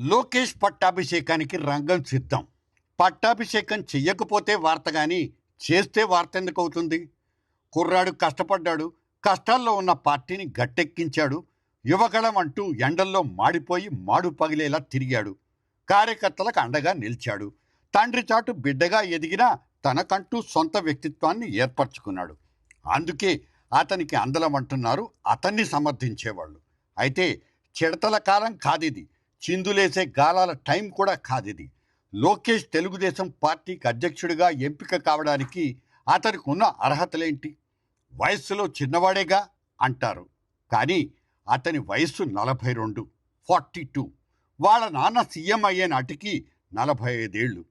లోకేష్ పట్టాభిషేకానికి రంగం సిద్ధం. పట్టాభిషేకం చెయ్యకపోతే వార్త కానీ చేస్తే వార్త ఎందుకు అవుతుంది? కుర్రాడు కష్టపడ్డాడు కష్టాల్లో ఉన్న పార్టీని గట్టెక్కించాడు యువగళం అంటూ ఎండల్లో మాడిపోయి మాడు పగిలేలా తిరిగాడు. కార్యకర్తలకు అండగా నిలిచాడు. తండ్రి చాటు బిడ్డగా ఎదిగినా తనకంటూ సొంత వ్యక్తిత్వాన్ని ఏర్పరచుకున్నాడు. అందుకే అతనికి అందలం అంటున్నారు అతన్ని సమర్థించేవాళ్ళు. అయితే చిడతల కాలం కాదిది. చిందులేసే గాలాల టైం కూడా కాదిది. లోకేష్ తెలుగుదేశం పార్టీకి అధ్యక్షుడిగా ఎంపిక కావడానికి అతనికి ఉన్న అర్హతలేంటి? వయస్సులో చిన్నవాడేగా? అంటారు. కానీ అతని వయస్సు నలభై రెండు ఫార్టీ టూ. వాళ్ళ నాన్న సీఎం అయ్యే నాటికి నలభై ఐదేళ్ళు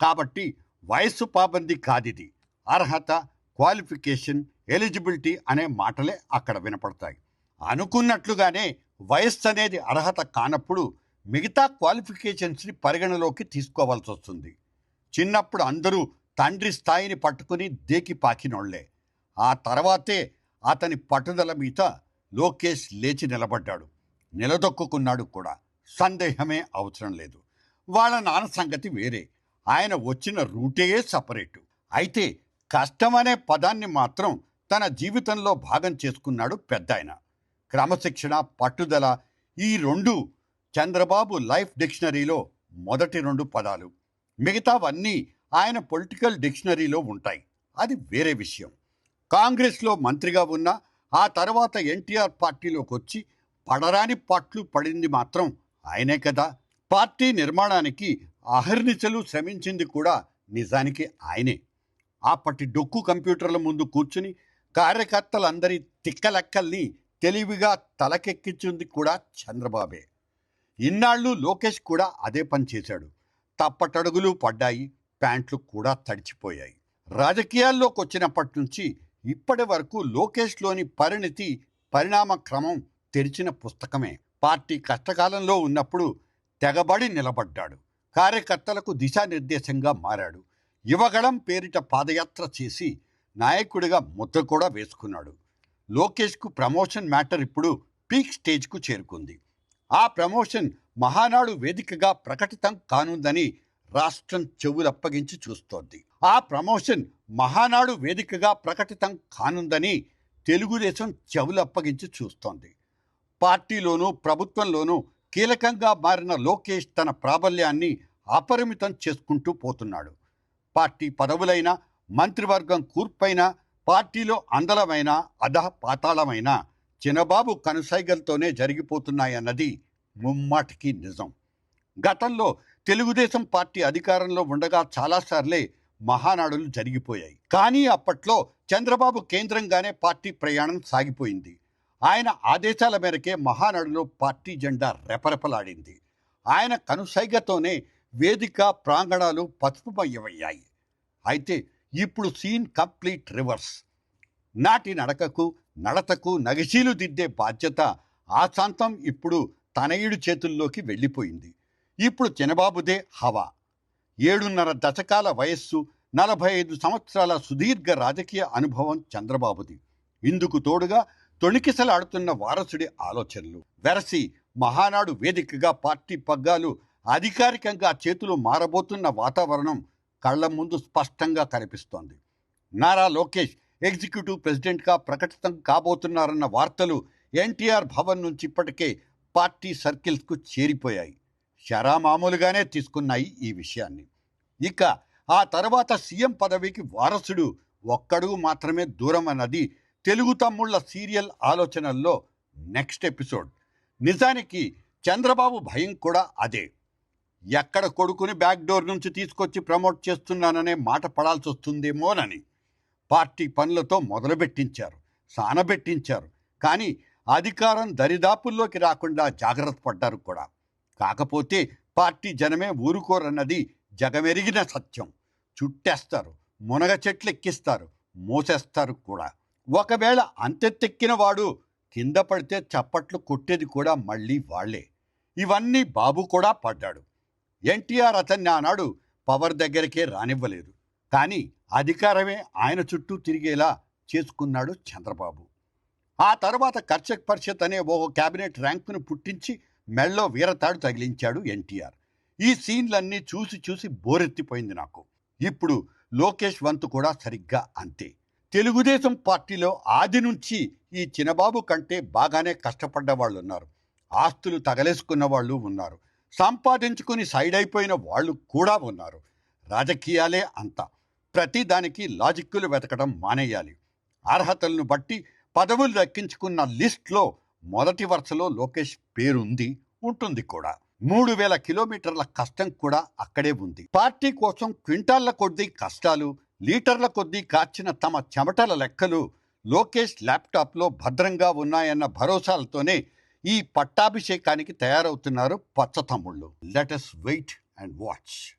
కాబట్టి వయస్సు పాబంది కాదిది. అర్హత క్వాలిఫికేషన్ ఎలిజిబిలిటీ అనే మాటలే అక్కడ వినపడతాయి. అనుకున్నట్లుగానే వయస్సు అనేది అర్హత కానప్పుడు మిగతా క్వాలిఫికేషన్స్ని పరిగణలోకి తీసుకోవాల్సి వస్తుంది. చిన్నప్పుడు అందరూ తండ్రి స్థాయిని పట్టుకుని దేకి పాకినోళ్ళే. ఆ తర్వాతే అతని పట్టుదల మీద లోకేష్ లేచి నిలబడ్డాడు. నిలదొక్కున్నాడు కూడా. సందేహమే అవసరం లేదు. వాళ్ళ నాన్న సంగతి వేరే. ఆయన వచ్చిన రూటే సపరేటు. అయితే కష్టమనే పదాన్ని మాత్రం తన జీవితంలో భాగం చేసుకున్నాడు పెద్ద ఆయన క్రమశిక్షణ పట్టుదల ఈ రెండు చంద్రబాబు లైఫ్ డిక్షనరీలో మొదటి రెండు పదాలు. మిగతావన్నీ ఆయన పొలిటికల్ డిక్షనరీలో ఉంటాయి. అది వేరే విషయం. కాంగ్రెస్లో మంత్రిగా ఉన్న ఆ తర్వాత ఎన్టీఆర్ పార్టీలోకి వచ్చి పడరాని పట్లు పడింది మాత్రం ఆయనే కదా. పార్టీ నిర్మాణానికి అహర్నిశలు శ్రమించింది కూడా నిజానికి ఆయనే. అప్పటి డొక్కు కంప్యూటర్ల ముందు కూర్చుని కార్యకర్తలందరి తిక్కలెక్కల్ని తెలివిగా తలకెక్కించింది కూడా చంద్రబాబే. ఇన్నాళ్ళు లోకేష్ కూడా అదే పని చేశాడు. తప్పటడుగులు పడ్డాయి ప్యాంట్లు కూడా తడిచిపోయాయి. రాజకీయాల్లోకి వచ్చినప్పటి నుంచి ఇప్పటి వరకు లోకేష్లోని పరిణితి పరిణామ క్రమం తెరిచిన పుస్తకమే. పార్టీ కష్టకాలంలో ఉన్నప్పుడు తెగబడి నిలబడ్డాడు. కార్యకర్తలకు దిశానిర్దేశంగా మారాడు. యువగళం పేరిట పాదయాత్ర చేసి నాయకుడిగా ముద్ర కూడా వేసుకున్నాడు. లోకేష్కు ప్రమోషన్ మ్యాటర్ ఇప్పుడు పీక్ స్టేజ్కు చేరుకుంది. ఆ ప్రమోషన్ మహానాడు వేదికగా ప్రకటితం కానుందని రాష్ట్రం చెవులప్పగించి చూస్తోంది. ఆ ప్రమోషన్ మహానాడు వేదికగా ప్రకటితం కానుందని తెలుగుదేశం చెవులప్పగించి చూస్తోంది. పార్టీలోనూ ప్రభుత్వంలోనూ కీలకంగా మారిన లోకేష్ తన ప్రాబల్యాన్ని అపరిమితం చేసుకుంటూ పోతున్నాడు. పార్టీ పదవులైన మంత్రివర్గం కూర్పైన పార్టీలో అందలమైన అధ పాతాళమైన చిన్నబాబు కనుసైగలతోనే జరిగిపోతున్నాయన్నది ముమ్మాటికి నిజం. గతంలో తెలుగుదేశం పార్టీ అధికారంలో ఉండగా చాలాసార్లే మహానాడులు జరిగిపోయాయి. కానీ అప్పట్లో చంద్రబాబు కేంద్రంగానే పార్టీ ప్రయాణం సాగిపోయింది. ఆయన ఆదేశాల మేరకే మహానాడులో పార్టీ జెండా రెపరెపలాడింది. ఆయన కనుసైగతోనే వేదిక ప్రాంగణాలు పసుపుమయ్యమయ్యాయి. అయితే ఇప్పుడు సీన్ కంప్లీట్ రివర్స్. నాటి నడకకు నడతకు నగశీలు దిద్దే బాధ్యత ఆశాంతం ఇప్పుడు తనయుడి చేతుల్లోకి వెళ్ళిపోయింది. ఇప్పుడు చినబాబుదే హవా. ఏడున్నర దశకాల వయస్సు నలభై ఐదు సంవత్సరాల సుదీర్ఘ రాజకీయ అనుభవం చంద్రబాబుది. ఇందుకు తోడుగా తొణికిసలాడుతున్న వారసుడి ఆలోచనలు. వెరసి మహానాడు వేదికగా పార్టీ పగ్గాలు అధికారికంగా చేతులు మారబోతున్న వాతావరణం కళ్ళ ముందు స్పష్టంగా కనిపిస్తోంది. నారా లోకేష్ ఎగ్జిక్యూటివ్ ప్రెసిడెంట్గా ప్రకటితం కాబోతున్నారన్న వార్తలు ఎన్టీఆర్ భవన్ నుంచి ఇప్పటికే పార్టీ సర్కిల్స్కు చేరిపోయాయి. శరామామూలుగానే తీసుకున్నాయి ఈ విషయాన్ని. ఇక ఆ తర్వాత సీఎం పదవికి వారసుడు ఒక్కడుగు మాత్రమే దూరం అన్నది తెలుగు తమ్ముళ్ళ సీరియల్ ఆలోచనల్లో నెక్స్ట్ ఎపిసోడ్. నిజానికి చంద్రబాబు భయం కూడా అదే. ఎక్కడ కొడుకుని బ్యాక్ డోర్ నుంచి తీసుకొచ్చి ప్రమోట్ చేస్తున్నాననే మాట పడాల్సి వస్తుందేమోనని పార్టీ పనులతో మొదలుపెట్టించారు సానబెట్టించారు. కానీ అధికారం దరిదాపుల్లోకి రాకుండా జాగ్రత్త పడ్డారు కూడా. కాకపోతే పార్టీ జనమే ఊరుకోరన్నది జగమెరిగిన సత్యం. చుట్టేస్తారు మునగ చెట్లు ఎక్కిస్తారు మోసేస్తారు కూడా. ఒకవేళ అంతెత్తెక్కిన వాడు కింద పడితే చప్పట్లు కొట్టేది కూడా మళ్ళీ వాళ్ళే. ఇవన్నీ బాబు కూడా పడ్డాడు. ఎన్టీఆర్ అతన్ని ఆనాడు పవర్ దగ్గరికే రానివ్వలేదు. కానీ అధికారమే ఆయన చుట్టూ తిరిగేలా చేసుకున్నాడు చంద్రబాబు. ఆ తర్వాత కర్షక్ పరిషత్ అనే ఓ కేబినెట్ ర్యాంకును పుట్టించి మెళ్ళో వీరతాడు తగిలించాడు ఎన్టీఆర్. ఈ సీన్లన్నీ చూసి చూసి బోరెత్తిపోయింది నాకు. ఇప్పుడు లోకేష్ వంతు కూడా సరిగ్గా అంతే. తెలుగుదేశం పార్టీలో ఆది నుంచి ఈ చిన్నబాబు కంటే బాగానే కష్టపడ్డ వాళ్ళు ఉన్నారు ఆస్తులు తగలేసుకున్న వాళ్ళు ఉన్నారు. సంపాదించుకుని సైడ్ అయిపోయిన వాళ్ళు కూడా ఉన్నారు. రాజకీయాలే అంతా. ప్రతి దానికి లాజిక్కులు వెతకడం మానేయాలి. అర్హతలను బట్టి పదవులు దక్కించుకున్న లిస్ట్లో మొదటి వరుసలో లోకేష్ పేరుంది ఉంటుంది కూడా. మూడు వేల కిలోమీటర్ల కష్టం కూడా అక్కడే ఉంది. పార్టీ కోసం క్వింటాళ్ళ కొద్దీ కష్టాలు లీటర్ల కొద్దీ కార్చిన తమ చెమటల లెక్కలు లోకేష్ ల్యాప్టాప్లో భద్రంగా ఉన్నాయన్న భరోసాలతోనే ఈ పట్టాభిషేకానికి తయారవుతున్నారు పచ్చ తమ్ముళ్ళు. Let's wait and watch